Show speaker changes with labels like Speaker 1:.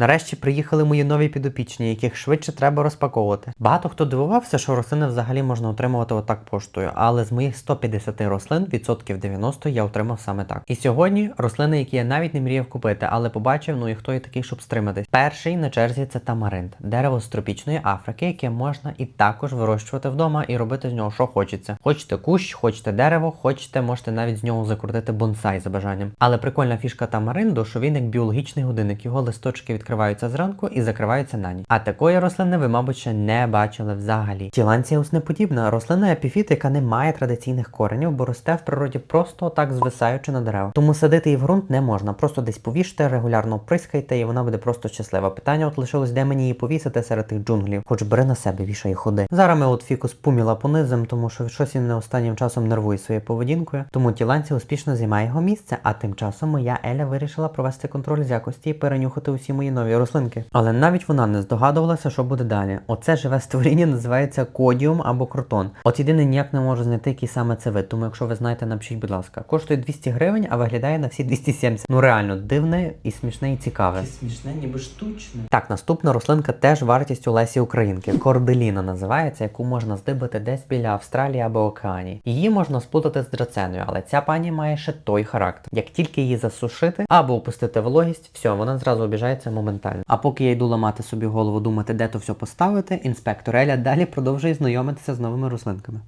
Speaker 1: Нарешті приїхали мої нові підопічні, яких швидше треба розпаковувати. Багато хто дивувався, що рослини взагалі можна отримувати отак поштою, але з моїх 150 рослин відсотків 90 я отримав саме так. І сьогодні рослини, які я навіть не мріяв купити, але побачив, ну і хто є такий, щоб стриматись. Перший на черзі це тамаринд, дерево з тропічної Африки, яке можна і також вирощувати вдома і робити з нього що хочеться. Хочете кущ, хочете дерево, хочете, можете навіть з нього закрутити бонсай за бажанням. Але прикольна фішка тамаринду, що він як біологічний годинник, його листочки відкриваються зранку і закриваються на ніч. А такої рослини ви, мабуть, ще не бачили взагалі. Тіланціус не подібна рослина епіфіт, яка не має традиційних коренів, бо росте в природі просто так звисаючи на дерева. Тому садити її в ґрунт не можна. Просто десь повіште, регулярно прискайте, і вона буде просто щаслива. Питання от лишилось, де мені її повісити серед тих джунглів. Хоч бери на себе, вішай ходи. Зараз ми от фікус пуміла понизим, тому що щось він не останнім часом нервує своєю поведінкою. Тому тіланці успішно займає його місце. А тим часом моя Еля вирішила провести контроль з якості і перенюхати усі мої нові рослинки. Але навіть вона не здогадувалася, що буде далі. Оце живе створіння називається кодіум або кротон. От єдине ніяк не можу знайти, який саме це вид. Тому якщо ви знаєте, напишіть, будь ласка. Коштує 200 гривень, а виглядає на всі 270. Ну реально дивне і смішне, і цікаве.
Speaker 2: Смішне, ніби штучне.
Speaker 1: Так, наступна рослинка теж вартістю Лесі Українки. Корделіна називається, яку можна здибати десь біля Австралії або Океанії. Її можна сплутати з драценою, але ця пані має ще той характер. Як тільки її засушити або опустити вологість, все, вона зразу обіжається моментально. А поки я йду ламати собі голову, думати, де то все поставити, інспектор Еля далі продовжує знайомитися з новими рослинками.